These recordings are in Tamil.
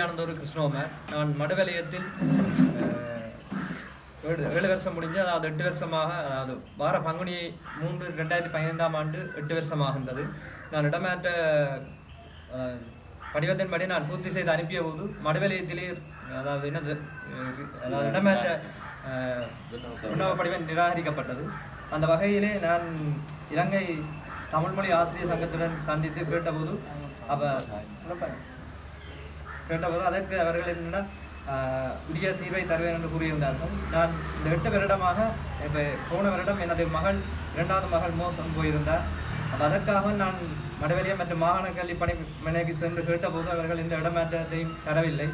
ஆனந்தூர் கிருஷ்ணோமர் நான் மடுவலயத்தில் ஏழு ஏழு வருஷம் முடிஞ்சு அதாவது எட்டு வருஷமாக அதாவது வார பங்குனி மூன்று ரெண்டாயிரத்தி பதினைந்தாம் ஆண்டு எட்டு வருஷமாகின்றது. நான் இடமாற்ற படிவத்தின்படி நான் பூர்த்தி செய்து அனுப்பிய போது மடுவலயத்திலே அதாவது என்ன அதாவது இடமாற்ற அஹ், உணவு படிவம் நிராகரிக்கப்பட்டது. அந்த வகையிலே நான் இலங்கை தமிழ்மொழி ஆசிரியர் சங்கத்துடன் சந்தித்து கேட்டபோது அப்போ கேட்டபோது அதற்கு அவர்கள் என்ன உரிய தீர்வை தருவேன் என்று கூறியிருந்தார்கள். நான் இந்த எட்டு வருடமாக இப்போ போன வருடம் எனது மகள் இரண்டாவது மகள் மோசம் போயிருந்தார். அதற்காக நான் மடவெளியம் மற்றும் மாகாண கல்வி பணிமனைக்கு சென்று கேட்டபோது அவர்கள் இந்த இடமாற்றத்தையும் தரவில்லை.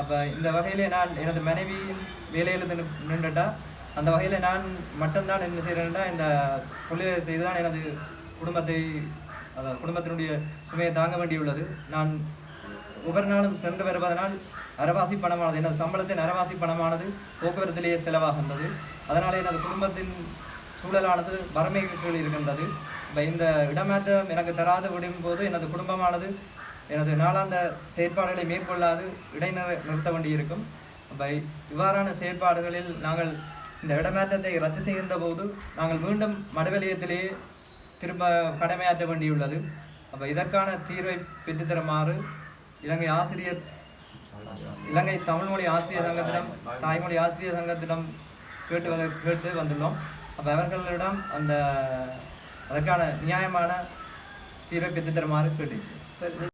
அப்போ இந்த வகையிலே நான் எனது மனைவியின் வேலையில் நின்றுட்டா அந்த வகையில் நான் மட்டும்தான் என்ன செய்கிறேன்டா இந்த தொழிலை செய்து தான் எனது குடும்பத்தை அதாவது குடும்பத்தினுடைய சுமையை தாங்க வேண்டியுள்ளது. நான் ஒவ்வொரு நாளும் சென்று வருவதனால் அறவாசி பணமானது எனது சம்பளத்தின் அறவாசி பணமானது போக்குவரத்திலேயே செலவாகின்றது. அதனால் எனது குடும்பத்தின் சூழலானது வறுமைக்கு கீழ் இருக்கின்றது. இப்போ இந்த இடமாற்றம் எனக்கு தராது விடும் போது எனது குடும்பமானது எனது நாளாந்த செயற்பாடுகளை மேற்கொள்ளாது இடைநிற நிறுத்த வேண்டியிருக்கும் அப்ப இவ்வாறான செயற்பாடுகளில் நாங்கள் இந்த இடமாற்றத்தை ரத்து செய்கின்ற போது நாங்கள் மீண்டும் மடவெளியத்திலேயே திரும்ப கடமையாற்ற வேண்டியுள்ளது. அப்போ இதற்கான தீர்வை பெற்றுத்தருமாறு இலங்கை ஆசிரியர் இலங்கை தமிழ்மொழி ஆசிரியர் சங்கத்திடம் தாய்மொழி ஆசிரியர் சங்கத்திடம் கேட்டு வர கேட்டு வந்துள்ளோம். அப்போ அவர்களிடம் அந்த அதற்கான நியாயமான தீர்வை பெற்றுத்தருமாறு கேட்டு சரி.